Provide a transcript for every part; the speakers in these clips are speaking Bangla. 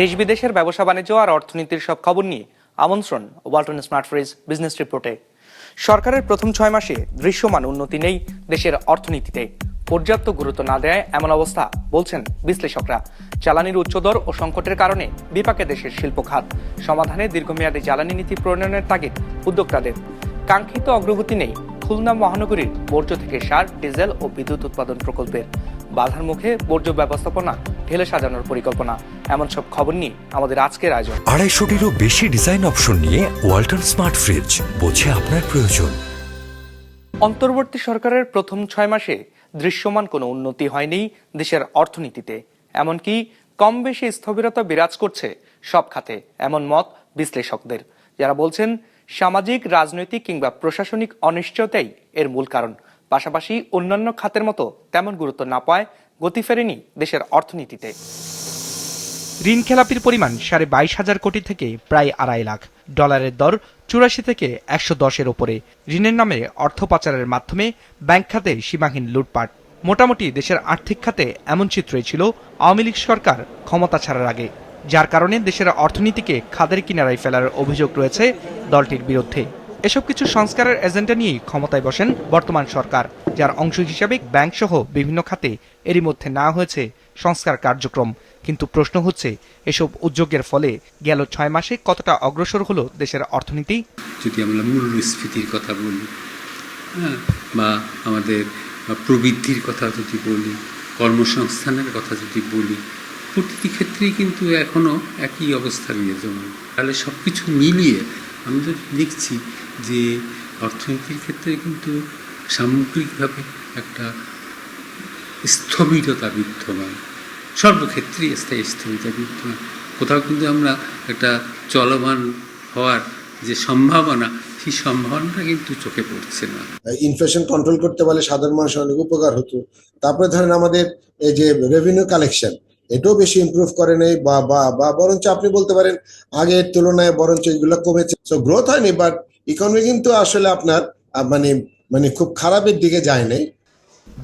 দেশ বিদেশের ব্যবসা বাণিজ্য আর অর্থনীতির সব খবর নিয়ে আমন্ত্রণ ওয়ালটন স্মার্ট ফ্রিজ বিজনেস রিপোর্টে। সরকারের প্রথম ছয় মাসে দৃশ্যমান উন্নতি নেই দেশের অর্থনীতিতে। পর্যাপ্ত গুরুত্ব না দেয় এমন অবস্থা, বলছেন বিশ্লেষকরা। জ্বালানির উচ্চদর ও সংকটের কারণে বিপাকে দেশের শিল্প খাত। সমাধানে দীর্ঘমেয়াদী জ্বালানি নীতি প্রণয়নের তাগিদ উদ্যোক্তাদের। কাঙ্ক্ষিত অগ্রগতি নেই খুলনা মহানগরীর বর্জ্য থেকে সার, ডিজেল ও বিদ্যুৎ উৎপাদন প্রকল্পের। বাধার মুখে বর্জ্য ব্যবস্থাপনা ঢেলে সাজানোর পরিকল্পনা। এমন সব খবর নিয়ে আমাদের আজকের আয়োজন। আড়াইশোটিরও বেশি ডিজাইন অপশন নিয়ে ওয়ালটন স্মার্ট ফ্রিজ বোঝে আপনার প্রয়োজন। অন্তর্বর্তী সরকারের প্রথম ছয় মাসে দৃশ্যমান কোনো উন্নতি হয়নি দেশের অর্থনীতিতে। এমনকি কম বেশি স্থবিরতা বিরাজ করছে সব খাতে এমন মত বিশ্লেষকদের। যারা বলছেন সামাজিক রাজনৈতিক কিংবা প্রশাসনিক অনিশ্চয়তাই এর মূল কারণ। পাশাপাশি অন্যান্য খাতের মতো তেমন গুরুত্ব না পায় গতি ফেরেনি দেশের অর্থনীতিতে। ঋণ খেলাপির পরিমাণ সাড়ে বাইশ হাজার কোটি থেকে প্রায় আড়াই লাখ। ডলারের দর চুরাশি থেকে একশো দশের ওপরে। ঋণের নামে অর্থ পাচারের মাধ্যমে ব্যাংক খাতে সীমাহীন লুটপাট। মোটামুটি দেশের আর্থিক খাতে এমন চিত্রই ছিল আওয়ামী লীগ সরকার ক্ষমতা ছাড়ার আগে। যার কারণে দেশের অর্থনীতিকে খাদের কিনারায় ফেলার অভিযোগ রয়েছে দলটির বিরুদ্ধে। এসব কিছু সংস্কারের এজেন্ডা নিয়েই ক্ষমতায় বসেন বর্তমান সরকার, যার অংশ হিসাবে ব্যাংক সহ বিভিন্ন খাতে এরই মধ্যে না হয়েছে সংস্কার কার্যক্রম। কিন্তু প্রশ্ন হচ্ছে, এসব উদ্যোগের ফলে গেল ছয় মাসে কতটা অগ্রসর হলো দেশের অর্থনীতি? যদি আমরা মূল্যস্ফীতির কথা বলি হ্যাঁ বা আমাদের প্রবৃদ্ধির কথা যদি বলি, কর্মসংস্থানের কথা যদি বলি, প্রতিটি ক্ষেত্রেই কিন্তু এখনও একই অবস্থা বিরাজমান তাহলে সব কিছু মিলিয়ে আমরা যদি দেখছি যে অর্থনীতির ক্ষেত্রে কিন্তু সামগ্রিকভাবে একটা স্থবিরতা বিদ্যমান। সর্বক্ষেত্রেই স্থায়ী স্থবিরতা বিদ্যমান। কোথাও কিন্তু আমরা একটা চলমান হওয়ার যে সম্ভাবনা, সেই সম্ভাবনাটা কিন্তু চোখে পড়ছে না। ইনফ্লেশন কন্ট্রোল করতে পারলে সাধারণ মানুষের অনেক উপকার হতো। তারপরে ধরেন আমাদের এই যে রেভিনিউ কালেকশন এটাও বেশি ইমপ্রুভ করে নেই বা বা বা বরঞ্চ আপনি বলতে পারেন আগের তুলনায় বরঞ্চ এগুলো কমেছে। সো গ্রোথ হয়নি বাট ইকোনমি কিন্তু আসলে আপনার মানে মানে খুব খারাপের দিকে যায় নাই।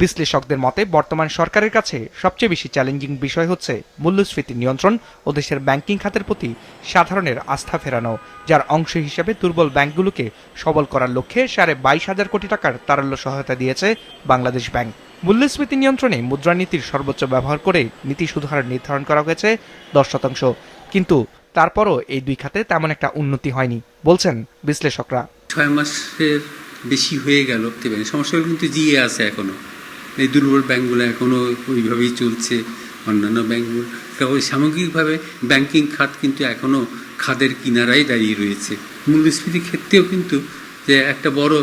বিশ্লেষকদের মতে, বর্তমান সরকারের কাছে সবচেয়ে বেশি চ্যালেঞ্জিং বিষয় হচ্ছে মূল্যস্ফীতি নিয়ন্ত্রণ ও দেশের ব্যাংকিং খাতের প্রতি সাধারণের আস্থা ফেরানো, যার অংশ হিসেবে দুর্বল ব্যাংকগুলোকে সবল করার লক্ষ্যে সাড়ে বাইশ হাজার কোটি টাকার তারল্য সহায়তা দিয়েছে বাংলাদেশ ব্যাংক। মূল্যস্ফীতি নিয়ন্ত্রণে মুদ্রানীতির সর্বোচ্চ ব্যবহার করে নীতি সুধার নির্ধারণ করা হয়েছে দশ শতাংশ। কিন্তু তারপরও এই দুই খাতে তেমন একটা উন্নতি হয়নি, বলছেন বিশ্লেষকরা। ছয় মাসের বেশি হয়ে গেল সমস্যাগুলো কিন্তু জিয়ে আছে এখনও। এই দুর্বল ব্যাঙ্কগুলো এখনও ওইভাবেই চলছে, অন্যান্য ব্যাঙ্কগুলো তবে সামগ্রিকভাবে ব্যাংকিং খাত কিন্তু এখনও খাদের কিনারায় দাঁড়িয়ে রয়েছে। মূল্যস্ফীতির ক্ষেত্রেও কিন্তু যে একটা বড়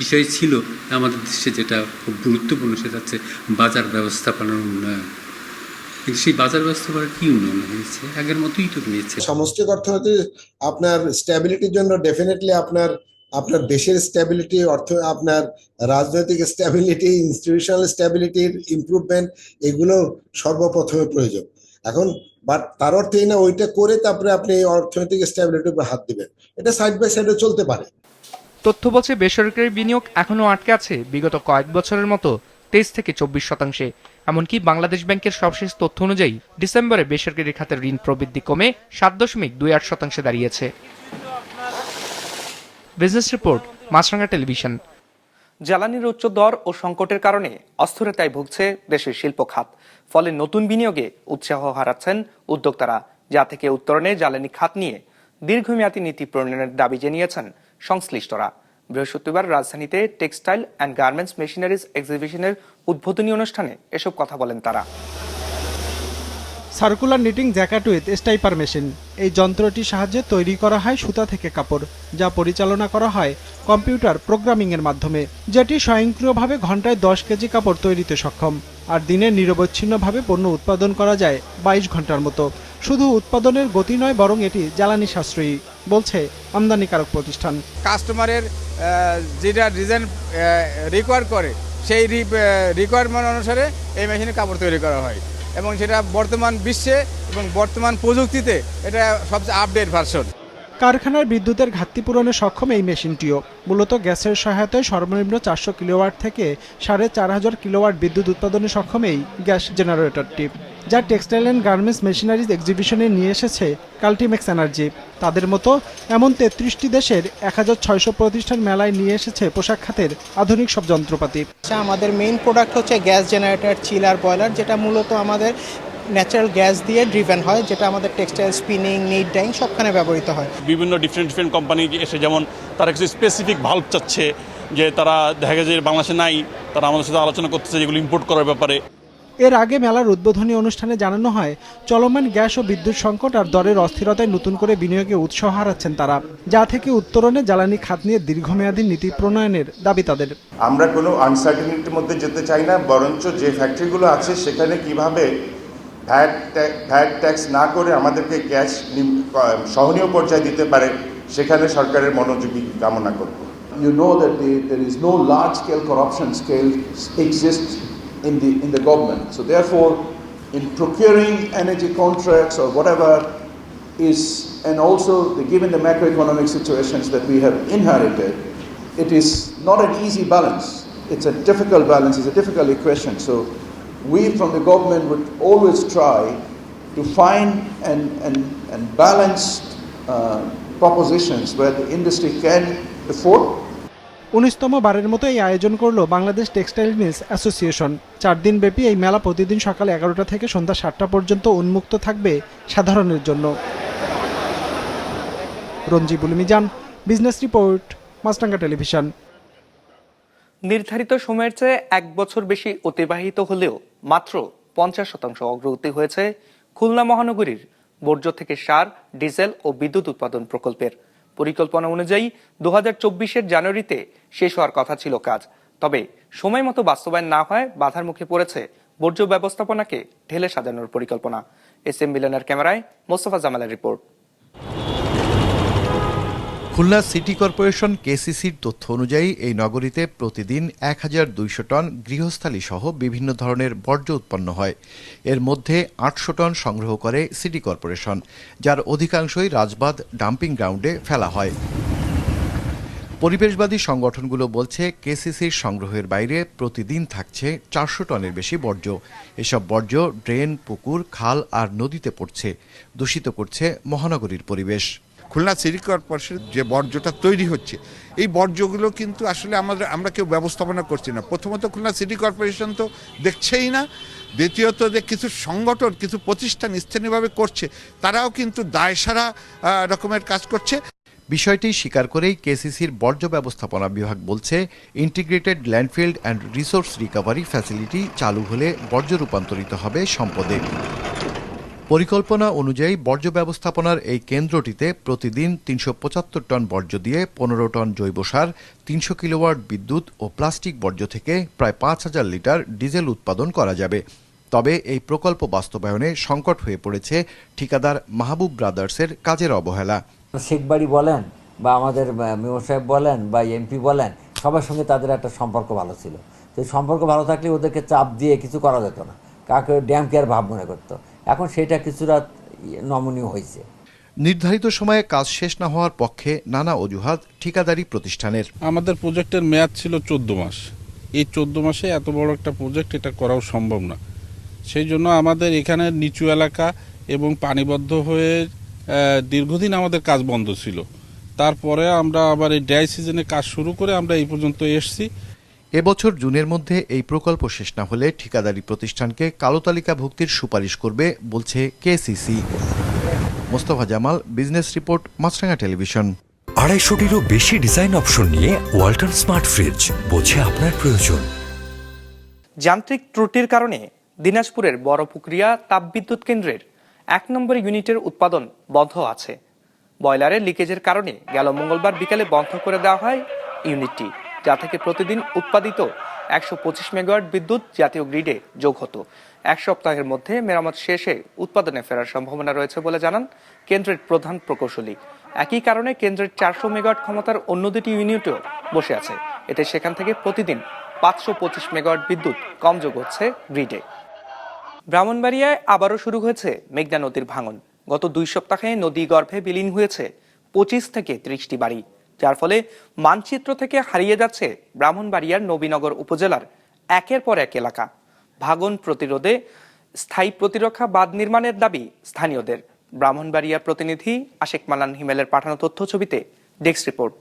বিষয় ছিল, আমাদের দেশে যেটা খুব গুরুত্বপূর্ণ সেটা হচ্ছে বাজার ব্যবস্থাপনার উন্নয়ন। কিন্তু সেই বাজার ব্যবস্থাপনার কি উন্নয়ন হয়েছে? আগের মতোই তো রয়েছে। সামষ্টিক অর্থনীতি আপনার স্ট্যাবিলিটির জন্য ডেফিনেটলি আপনার আপনার দেশের স্ট্যাবিলিটি অর্থ, আপনার রাজনৈতিক স্ট্যাবিলিটি ইনস্টিটিউশনাল স্ট্যাবিলিটির ইমপ্রুভমেন্ট এগুলো সর্বপ্রথমে প্রয়োজন। এখন বাট তার অর্থ এই না, ওইটা করে তারপরে আপনি অর্থনৈতিক স্ট্যাবিলিটির উপর হাত দিবেন। এটা সাইড বাই সাইডে চলতে পারে। তথ্য বলছে, বেসরকারি বিনিয়োগ এখনও আটকে আছে, বিগত কয়েক বছরের মতো, তেইশ থেকে চব্বিশ শতাংশে। এমনকি বাংলাদেশ ব্যাংকের সবশেষ তথ্য অনুযায়ী, ডিসেম্বরে বেসরকারি খাতের ঋণ প্রবৃদ্ধি কমে সাত দশমিক দুই আট শতাংশে দাঁড়িয়েছে। বিজনেস রিপোর্ট মাছরাঙ্গা টেলিভিশন জ্বালানির উচ্চ দর ও সংকটের কারণে অস্থিরতায় ভুগছে দেশের শিল্প খাত। ফলে নতুন বিনিয়োগে উৎসাহ হারাচ্ছেন উদ্যোক্তারা, যা থেকে উত্তরণে জ্বালানি খাত নিয়ে দীর্ঘমেয়াদী নীতি প্রণয়নের দাবি জানিয়েছেন সংশ্লিষ্টরা। বৃহস্পতিবার রাজধানীতে টেক্সটাইল অ্যান্ড গার্মেন্টস মেশিনারিজ এক্সিবিশনের উদ্বোধনী অনুষ্ঠানে এসব কথা বলেন তারা। Circular knitting jacquard with stripper machine এই যন্ত্রটির সাহায্যে তৈরি করা হয় সুতা থেকে কাপড়, যা পরিচালনা করা হয় কম্পিউটার প্রোগ্রামিংয়ের মাধ্যমে, যেটি স্বয়ংক্রিয়ভাবে ঘন্টায় দশ কেজি কাপড় তৈরিতে সক্ষম, আর দিনে নিরবচ্ছিন্নভাবে পণ্য উৎপাদন করা যায় বাইশ ঘণ্টার মতো। শুধু উৎপাদনের গতি নয়, বরং এটি জ্বালানি সাশ্রয়ী, বলছে আমদানিকারক প্রতিষ্ঠান। কাস্টমারের যেটা ডিজাইন রিকোয়ার করে, সেই রিকোয়ারমেন্ট অনুসারে এই মেশিনে কাপড় তৈরি করা হয়। এবং সেটা বর্তমান বিশ্বে এবং বর্তমান প্রযুক্তিতে এটা সবচেয়ে আপডেট ভার্সন কারখানার বিদ্যুতের ঘাটতি পূরণে সক্ষম এই মেশিনটিও। মূলত গ্যাসের সহায়তায় সর্বনিম্ন চারশো কিলোওয়াট থেকে সাড়ে চার হাজার কিলোওয়াট বিদ্যুৎ উৎপাদনে সক্ষম এই গ্যাস জেনারেটরটি। যা টেক্সটাইল অ্যান্ড গার্মেন্টস মেশিনারিজ এক্সিবিশনে নিয়ে এসেছে কাল্টিমেক্স এনার্জি। তাদের মতো এমন তেত্রিশটি দেশের এক হাজার ছয়শো প্রতিষ্ঠান মেলায় নিয়ে এসেছে পোশাক খাতের আধুনিক সব যন্ত্রপাতি। আচ্ছা আমাদের মেইন প্রোডাক্ট হচ্ছে গ্যাস জেনারেটর চিলার বয়লার যেটা মূলত আমাদের ন্যাচারাল গ্যাস দিয়ে ড্রিভেন হয় যেটা আমাদের টেক্সটাইল স্পিনিং নিট ডাইং সবখানে ব্যবহৃত হয়। বিভিন্ন ডিফারেন্ট ডিফারেন্ট কোম্পানি এসে যেমন তারা কিছু স্পেসিফিক ভাল্ব চাচ্ছে যে তারা দেখা যায় যে বাংলাদেশে নাই তারা আমাদের সাথে আলোচনা করতেছে যেগুলো ইম্পোর্ট করার ব্যাপারে। এর আগে মেলার উদ্বোধনী অনুষ্ঠানে জানানো হয় চলমান গ্যাস ও বিদ্যুৎ সংকট আর দরের অস্থিরতায় নতুন করে বিনিয়োগে উৎসাহ হারাচ্ছেন তারা যা থেকে উত্তরণে জ্বালানি খাত নিয়ে দীর্ঘমেয়াদী নীতি প্রণয়নের দাবি তাদের। আমরা কোনো আনসার্টিনিটির মধ্যে যেতে চাই না বরঞ্চ যে ফ্যাক্টরিগুলো আছে সেখানে কীভাবে ভ্যাট ভ্যাট ট্যাক্স না করে আমাদেরকে গ্যাস সহনীয় পর্যায়ে দিতে পারে সেখানে সরকারের মনোযোগী কামনা করব। You know that the, there is no large-scale corruption scale exists in the in the government. So therefore, in procuring energy contracts or whatever is, and also the, given the macroeconomic situations that we have inherited, it is not an easy balance. It's a difficult balance. It's a difficult equation. So we from the government would always try to find and and and balanced uh, propositions where the industry can afford উনিশতম বারের মতো এই আয়োজন করল বাংলাদেশ টেক্সটাইল মিলস অ্যাসোসিয়েশন। চার দিন ব্যাপী এই মেলা প্রতিদিন সকাল এগারোটা থেকে সন্ধ্যা সাতটা পর্যন্ত উন্মুক্ত থাকবে সাধারণের জন্য। রঞ্জি বুলমিজান, বিজনেস রিপোর্ট, মাছরাঙ্গা টেলিভিশন। নির্ধারিত সময়ের চেয়ে এক বছর বেশি অতিবাহিত হলেও মাত্র পঞ্চাশ শতাংশ অগ্রগতি হয়েছে খুলনা মহানগরীর বর্জ্য থেকে সার, ডিজেল ও বিদ্যুৎ উৎপাদন প্রকল্পের। পরিকল্পনা অনুযায়ী দু হাজার জানুয়ারিতে শেষ হওয়ার কথা ছিল কাজ। তবে সময় মতো বাস্তবায়ন না হয় বাধার মুখে পড়েছে বর্জ্য ব্যবস্থাপনাকে ঢেলে সাজানোর পরিকল্পনা। এস এম মিলনের ক্যামেরায় মোস্তফা জামালের রিপোর্ট। খুলনা সিটি কর্পোরেশন কেসিসির তথ্য অনুযায়ী এই নগরীতে প্রতিদিন এক হাজার দুইশো টন গৃহস্থালী সহ বিভিন্ন ধরনের বর্জ্য উৎপন্ন হয়। এর মধ্যে আটশো টন সংগ্রহ করে সিটি কর্পোরেশন, যার অধিকাংশই রাজবাদ ডাম্পিং গ্রাউন্ডে ফেলা হয়। পরিবেশবাদী সংগঠনগুলো বলছে, কেসিসির সংগ্রহের বাইরে প্রতিদিন থাকছে চারশো টনের বেশি বর্জ্য। এসব বর্জ্য ড্রেন, পুকুর, খাল আর নদীতে পড়ছে, দূষিত করছে মহানগরীর পরিবেশ। খুলনা সিটি কর্পোরেশন যে বর্জ্যটা তৈরি হচ্ছে, এই বর্জ্যগুলো কিন্তু আসলে আমাদের, আমরা কেউ ব্যবস্থাপনা করছি না। প্রথমত খুলনা সিটি কর্পোরেশন তো দেখছেই না, দ্বিতীয়ত যে কিছু সংগঠন, কিছু প্রতিষ্ঠান স্থানীয়ভাবে করছে, তারাও কিন্তু দায়সারা রকমের কাজ করছে। বিষয়টি স্বীকার করেই কেসিসির বর্জ্য ব্যবস্থাপনা বিভাগ বলছে integrated landfill and resource recovery facility চালু হলে বর্জ্য রূপান্তরিত হবে সম্পদে। পরিকল্পনা অনুযায়ী বর্জ্য ব্যবস্থাপনার এই কেন্দ্রটিতে প্রতিদিন তিনশো পঁচাত্তর টন বর্জ্য দিয়ে পনেরো টন জৈব সার, তিনশো কিলোওয়াট বিদ্যুৎ ও প্লাস্টিক বর্জ্য থেকে প্রায় পাঁচ হাজার লিটার ডিজেল উৎপাদন করা যাবে। তবে এই প্রকল্প বাস্তবায়নে সংকট হয়ে পড়েছে ঠিকাদার মাহবুব ব্রাদার্সের কাজের অবহেলা। শেখবাড়ি বলেন বা আমাদের মেয়র সাহেব বলেন বা এমপি বলেন, সবার সঙ্গে তাদের একটা সম্পর্ক ভালো ছিল। সেই সম্পর্ক ভালো থাকলে ওদেরকে চাপ দিয়ে কিছু করা যেত না। কাকে ড্যাম কেয়ার ভাব মনে করতো। এখন সেটা কিছুটা নমনীয় হয়েছে। নির্ধারিত সময়ে কাজ শেষ না হওয়ার পক্ষে নানা অজুহাত ঠিকাদারি প্রতিষ্ঠানের। আমাদের প্রজেক্টের মেয়াদ ছিল চোদ্দ মাস। এই চোদ্দ মাসে এত বড় একটা প্রজেক্ট এটা করাও সম্ভব না। সেই জন্য আমাদের এখানে নিচু এলাকা এবং পানিবদ্ধ হয়ে দীর্ঘদিন আমাদের কাজ বন্ধ ছিল। তারপরে আমরা আবার এই ড্রাই সিজনে কাজ শুরু করে আমরা এই পর্যন্ত এসছি। এবছর জুনের মধ্যে এই প্রকল্প শেষ না হলে ঠিকাদারি প্রতিষ্ঠানকে কালো তালিকাভুক্তির সুপারিশ করবে বলছে KCC. Mostafa Jamal business report Maasranga television. আড়াইশোটিরও বেশি ডিজাইন অপশন নিয়ে ওয়াল্টন স্মার্ট ফ্রিজ বোঝে আপনার প্রয়োজন। যান্ত্রিক ত্রুটির কারণে দিনাজপুরের বড় পুকুরিয়া তাপবিদ্যুৎ কেন্দ্রের এক নম্বর ইউনিটের উৎপাদন বন্ধ আছে। বয়লারের লিকেজের কারণে গেল মঙ্গলবার বিকালে বন্ধ করে দেওয়া হয় ইউনিটটি। যা থেকে প্রতিদিন উৎপাদিত একশো পঁচিশ মেগাওয়াট বিদ্যুৎ জাতীয় গ্রিডে যোগ হতো। এক সপ্তাহের মধ্যে মেরামত শেষে উৎপাদনে ফেরার সম্ভাবনা রয়েছে বলে জানান কেন্দ্রের প্রধান প্রকৌশলী। একই কারণে কেন্দ্রের চারশো মেগাওয়াট ক্ষমতার অন্য দুটি ইউনিটও বসে আছে। এতে সেখান থেকে প্রতিদিন পাঁচশো পঁচিশ মেগাওয়াট বিদ্যুৎ কম যোগ হচ্ছে গ্রিডে। ব্রাহ্মণবাড়িয়ায় আবারও শুরু হয়েছে মেঘনা নদীর ভাঙন। গত দুই সপ্তাহে নদী গর্ভে বিলীন হয়েছে পঁচিশ থেকে ত্রিশটি বাড়ি। যার ফলে মানচিত্র থেকে হারিয়ে যাচ্ছে ব্রাহ্মণবাড়িয়ার নবীনগর উপজেলার একের পর এক এলাকা। ভাগন প্রতিরোধে স্থায়ী প্রতিরক্ষা বাঁধ নির্মাণের দাবি স্থানীয়দের। ব্রাহ্মণবাড়িয়ার প্রতিনিধি আশেক মালান হিমেলের পাঠানো তথ্য ছবিতে ডেস্ক রিপোর্ট।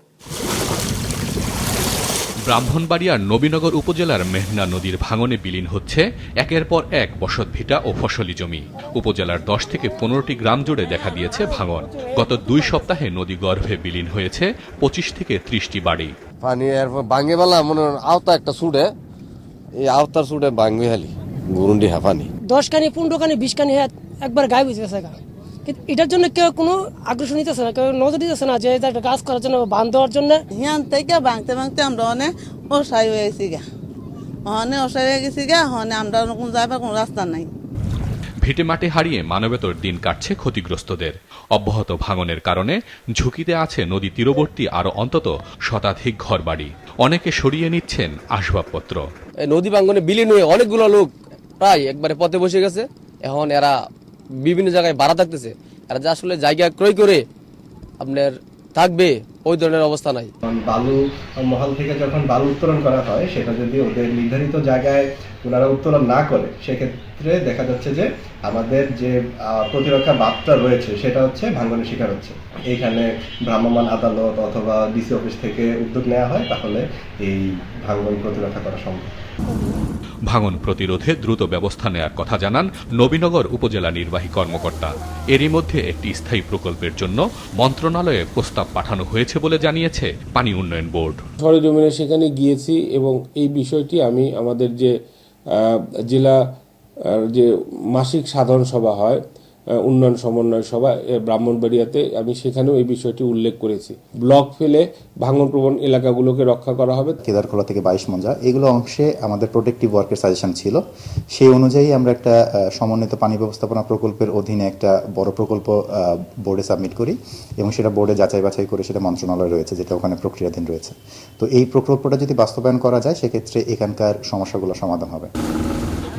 ব্রাহ্মণবাড়িয়ার নবীনগর উপজেলার মেঘনা নদীর ভাঙনে বিলীন হচ্ছে একের পর এক বসতভিটা ও ফসলি জমি। উপজেলার দশ থেকে পনেরোটি গ্রাম জুড়ে দেখা দিয়েছে ভাঙন। গত দুই সপ্তাহে নদী গর্ভে বিলীন হয়েছে পঁচিশ থেকে ত্রিশটি বাড়ি। পানি ভাঙে বেলা মনে হয় আওতা একটা সুড়ে এই আওতার সুড়ে ভাঙবে খালি গুরুন্ডি হাফানি দশ কানি পনেরো কানি বিশ কানি হ্যাঁ একবার গায়ে বুঝে গেছে। কিন্তু এটার জন্য কেউ কোনো আগ্রহ নিতেছে না কেউ নজর দিতেছে না যে এটা একটা গাছ করার জন্য বাঁধ দেওয়ার জন্য। হিয়ান থেকে ভাঙতে ভাঙতে আমরা অনেক অসাই হয়েছি গা। অনেক অসাই হয়ে গেছি গা হনে আমরা কোন যাবার কোনো রাস্তা নাই। ভিটেমাটি হারিয়ে মানবেতর দিন কাটছে ক্ষতিগ্রস্তদের। অব্যাহত ভাঙনের কারণে ঝুঁকিতে আছে নদী তীরবর্তী আরও অন্তত শতাধিক ঘরবাড়ি। অনেকে সরিয়ে নিচ্ছেন আসবাবপত্র। এই নদী ভাঙ্গনে বিলীন হয়ে অনেকগুলো লোক প্রায় একবারে পথে বসে গেছে। এখন এরা বিভিন্ন জায়গায় ভাড়া থাকতেছে। এরা যে আসলে জায়গা ক্রয় করে আপনার থাকবে, ওই ধরনের অবস্থা নাই। বালু মহল থেকে যখন বালু উত্তোলন করা হয়, সেটা যদি ওদের নির্ধারিত জায়গায় ওনারা উত্তোলন না করে সেক্ষেত্রে দেখা যাচ্ছে যে আমাদের যে প্রতিরক্ষা বাদটা রয়েছে সেটা হচ্ছে ভাঙ্গনের শিকার হচ্ছে। এইখানে ভ্রাম্যমাণ আদালত অথবা ডিসি অফিস থেকে উদ্যোগ নেওয়া হয় তাহলে এই ভাঙ্গন প্রতিরক্ষা করা সম্ভব। ভাঙন প্রতিরোধে দ্রুত ব্যবস্থা নেয়ার কথা জানান নবীনগর উপজেলা নির্বাহী কর্মকর্তা। এরই মধ্যে একটি স্থায়ী প্রকল্পের জন্য মন্ত্রণালয়ে প্রস্তাব পাঠানো হয়েছে বলে জানিয়েছে পানি উন্নয়ন বোর্ড। সরেজমিনে সেখানে গিয়েছি এবং এই বিষয়টি আমি আমাদের যে জেলা যে মাসিক সাধারণ সভা হয় উন্নয়ন সমন্বয় সভা ব্রাহ্মণবাড়িয়াতে আমি সেখানেও এই বিষয়টি উল্লেখ করেছি। ব্লক ফেলে ভাঙনপ্রবণ এলাকাগুলোকে রক্ষা করা হবে। কেদারখোলা থেকে বাইশ মঞ্জা, এগুলো অংশে আমাদের প্রোটেক্টিভ ওয়ার্কের সাজেশন ছিল। সেই অনুযায়ী আমরা একটা সমন্বিত পানি ব্যবস্থাপনা প্রকল্পের অধীনে একটা বড় প্রকল্প বোর্ডে সাবমিট করি এবং সেটা বোর্ডে যাচাই বাছাই করে সেটা মন্ত্রণালয় রয়েছে, যেটা ওখানে প্রক্রিয়াধীন রয়েছে। তো এই প্রকল্পটা যদি বাস্তবায়ন করা যায়, সেক্ষেত্রে এখানকার সমস্যাগুলো সমাধান হবে।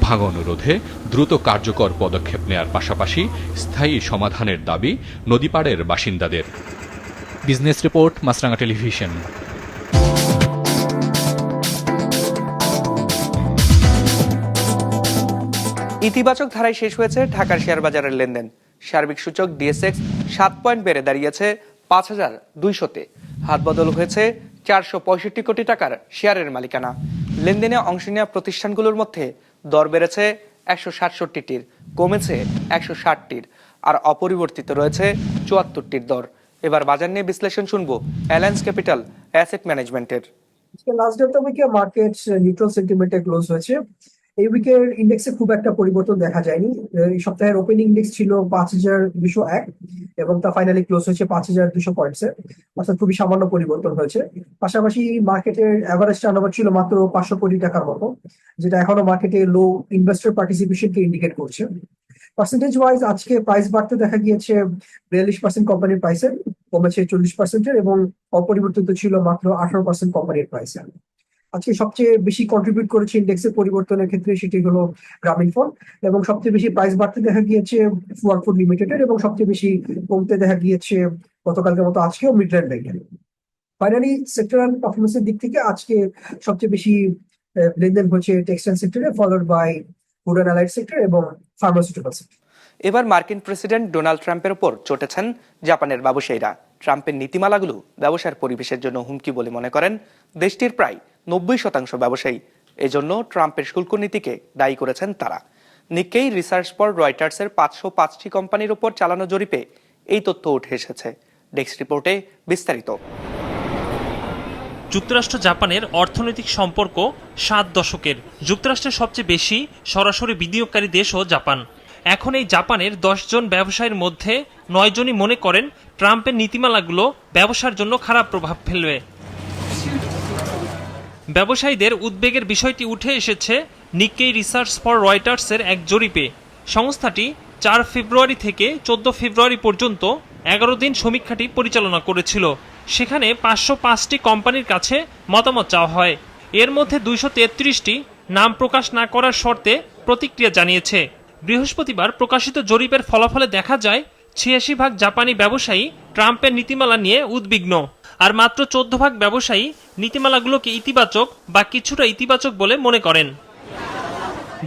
ভাঙন রোধে দ্রুত কার্যকর পদক্ষেপ নেয়ার পাশাপাশি স্থায়ী সমাধানের দাবি নদীপাড়ের বাসিন্দাদের। Business report Maasranga television. ইতিবাচক ধারায় শেষ হয়েছে ঢাকার শেয়ার বাজারের লেনদেন। সার্বিক সূচক ডিএসএক্স সাত পয়েন্ট বেড়ে দাঁড়িয়েছে পাঁচ হাজার দুইশোতে। হাত বদল হয়েছে চারশো পঁয়ষট্টি কোটি টাকার শেয়ারের মালিকানা। লেনদেনে অংশ নেওয়া প্রতিষ্ঠানগুলোর মধ্যে দর বেড়েছে একশো সাতষট্টিটির, কমেছে একশো ষাটটির আর অপরিবর্তিত রয়েছে চুয়াত্তরটির দর। এবার বাজার নিয়ে বিশ্লেষণ শুনব অ্যালায়েন্স ক্যাপিটাল অ্যাসেট ম্যানেজমেন্টের। লাস্ট ডেটা উইকে মার্কেট নিউট্রাল সেন্টিমেন্টে ক্লোজ হয়েছে। এই উইকের ইন্ডেক্সে খুব একটা পরিবর্তন দেখা যায়নি। এই সপ্তাহের ওপেনিং ইন্ডেক্স ছিল পাঁচ হাজার দুশো এক এবং তা ফাইনালি ক্লোজ হয়েছে পাঁচ হাজার দুশো পয়েন্টসে। অর্থাৎ খুবই সামান্য পরিবর্তন হয়েছে। পাশাপাশি মার্কেটের অ্যাভারেজ টার্নওভার ছিল মাত্র পাঁচশো কোটি টাকার মতো, যেটা এখনও মার্কেটে লো ইনভেস্টর পার্টিসিপেশনকে ইন্ডিকেট করছে। পার্সেন্টেজ ওয়াইজ আজকে প্রাইস বাড়তে দেখা গিয়েছে বিয়াল্লিশ পার্সেন্ট কোম্পানির প্রাইসের কমেছে চল্লিশ পার্সেন্টের এবং অপরিবর্তিত ছিল মাত্র আঠারো পার্সেন্ট কোম্পানির প্রাইসের আজকে সবচেয়ে বেশি কন্ট্রিবিউট করেছে ইন্ডেক্সের পরিবর্তনের ক্ষেত্রে সেটি হলো গ্রামীণ ফোন এবং সবচেয়ে বেশি প্রাইস বাড়তে দেখা গিয়েছে ফুয়ার ফুড লিমিটেডের এবং সবচেয়ে বেশি কমতে দেখা গিয়েছে গতকালকের মতো আজকেও মিডল্যান্ড ব্যাংকের ফাইনালি সেক্টরাল পারফরমেন্সের দিক থেকে আজকে সবচেয়ে বেশি লেনদেন হচ্ছে টেক্সটাইল সেক্টরে followed by food and allied sector এবং ফার্মাসিউটিক্যাল সেক্টর এবার মার্কিন প্রেসিডেন্ট ডোনাল্ড ট্রাম্পের ওপর চটেছেন জাপানের ব্যবসায়ীরা ট্রাম্পের নীতিমালাগুলো ব্যবসার পরিবেশের জন্য হুমকি বলে মনে করেন দেশটির প্রায় নব্বই শতাংশ ব্যবসায়ী। এজন্য ট্রাম্পের শুল্ক নীতিকে দায়ী করেছেন তারা। নিকেই রিসার্চ ফর রয়টার্সের পাঁচশো পাঁচটি কোম্পানির ওপর চালানো জরিপে এই তথ্য উঠে এসেছে। ডেস্ক রিপোর্টে বিস্তারিত। যুক্তরাষ্ট্র জাপানের অর্থনৈতিক সম্পর্ক সাত দশকের। যুক্তরাষ্ট্রের সবচেয়ে বেশি সরাসরি বিনিয়োগকারী দেশও জাপান। এখন এই জাপানের জন ব্যবসায়ীর মধ্যে নয়জনই মনে করেন ট্রাম্পের নীতিমালাগুলো ব্যবসার জন্য খারাপ প্রভাব ফেলবে। ব্যবসায়ীদের উদ্বেগের বিষয়টি উঠে এসেছে নিক্কেই রিসার্চ ফর রয়টার্সের এক জরিপে। সংস্থাটি চার ফেব্রুয়ারি থেকে চোদ্দ ফেব্রুয়ারি পর্যন্ত এগারো দিন সমীক্ষাটি পরিচালনা করেছিল। সেখানে পাঁচশো পাঁচটি কোম্পানির কাছে মতামত চাওয়া হয়। এর মধ্যে দুইশো তেত্রিশটি নাম প্রকাশ না করার শর্তে প্রতিক্রিয়া জানিয়েছে। বৃহস্পতিবার প্রকাশিত জরিপের ফলাফলে দেখা যায়, ছিয়াশি ভাগ জাপানি ব্যবসায়ী ট্রাম্পের নীতিমালা নিয়ে উদ্বিগ্ন। আর মাত্র চোদ্দ ভাগ ব্যবসায়ী নীতিমালাগুলোকে ইতিবাচক বা কিছুটা ইতিবাচক বলে মনে করেন।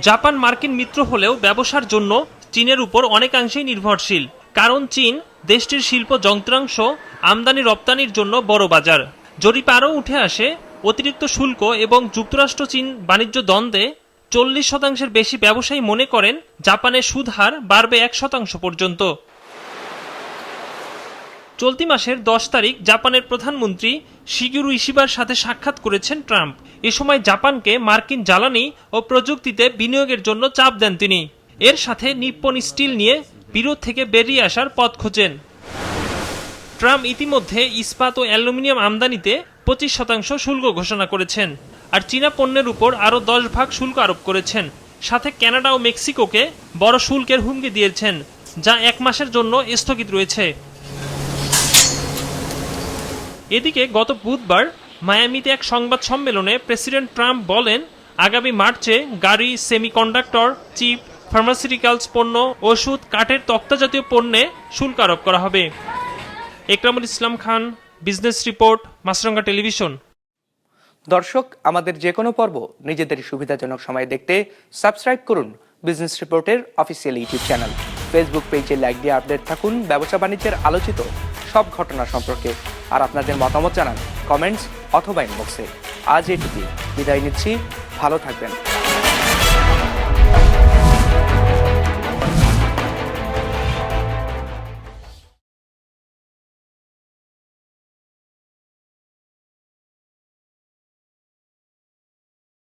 জাপান মার্কিন মিত্র হলেও ব্যবসার জন্য চীনের উপর অনেকাংশেই নির্ভরশীল, কারণ চীন দেশটির শিল্প যন্ত্রাংশ আমদানি রপ্তানির জন্য বড় বাজার। জরিপ আরও উঠে আসে, অতিরিক্ত শুল্ক এবং যুক্তরাষ্ট্র চীন বাণিজ্য দ্বন্দ্বে চল্লিশ শতাংশের বেশি ব্যবসায়ী মনে করেন, জাপানের সুদ হার বাড়বে এক শতাংশ পর্যন্ত। চলতি মাসের দশ তারিখ জাপানের প্রধানমন্ত্রী শিগিরু ইশিবার সাথে সাক্ষাৎ করেছেন ট্রাম্প। এ সময় জাপানকে মার্কিন জ্বালানি ও প্রযুক্তিতে বিনিয়োগের জন্য চাপ দেন তিনি। এর সাথে নিপ্পন স্টিল নিয়ে বিরোধ থেকে বেরিয়ে আসার পথ খোঁজেন। ট্রাম্প ইতিমধ্যে ইস্পাত ও অ্যালুমিনিয়াম আমদানিতে পঁচিশ শতাংশ শুল্ক ঘোষণা করেছেন আর চীনা পণ্যের উপর আরও দশ ভাগ শুল্ক আরোপ করেছেন। সাথে কানাডা ও মেক্সিকোকে বড় শুল্কের হুমকি দিয়েছেন, যা এক মাসের জন্য স্থগিত রয়েছে। এদিকে গত বুধবার মায়ামিতে এক সংবাদ সম্মেলনে প্রেসিডেন্ট ট্রাম্প বলেন, আগামী মার্চে গাড়ি, সেমিকন্ডাক্টর, চিপ, ফার্মাসিউটিক্যালস পণ্য, ওষুধ, কাঠের তক্তা জাতীয় পণ্যে শুল্ক আরোপ করা হবে। Ekramul Islam Khan, business report Maasranga television. দর্শক, আমাদের যে কোনো পর্ব নিজেদের সুবিধাজনক সময় দেখতে সাবস্ক্রাইব করুন বিজনেস রিপোর্টের অফিসিয়াল ইউটিউব চ্যানেল। ফেসবুক পেজে লাইক দিয়ে আপডেট থাকুন। ব্যবসা বাণিজ্যের আলোচিত সব ঘটনা সম্পর্কে। আর আপনাদের মতামত জানান কমেন্টস অথবা ইনবক্সে আজ এটুকুই। বিদায় নিচ্ছি। ভালো থাকবেন।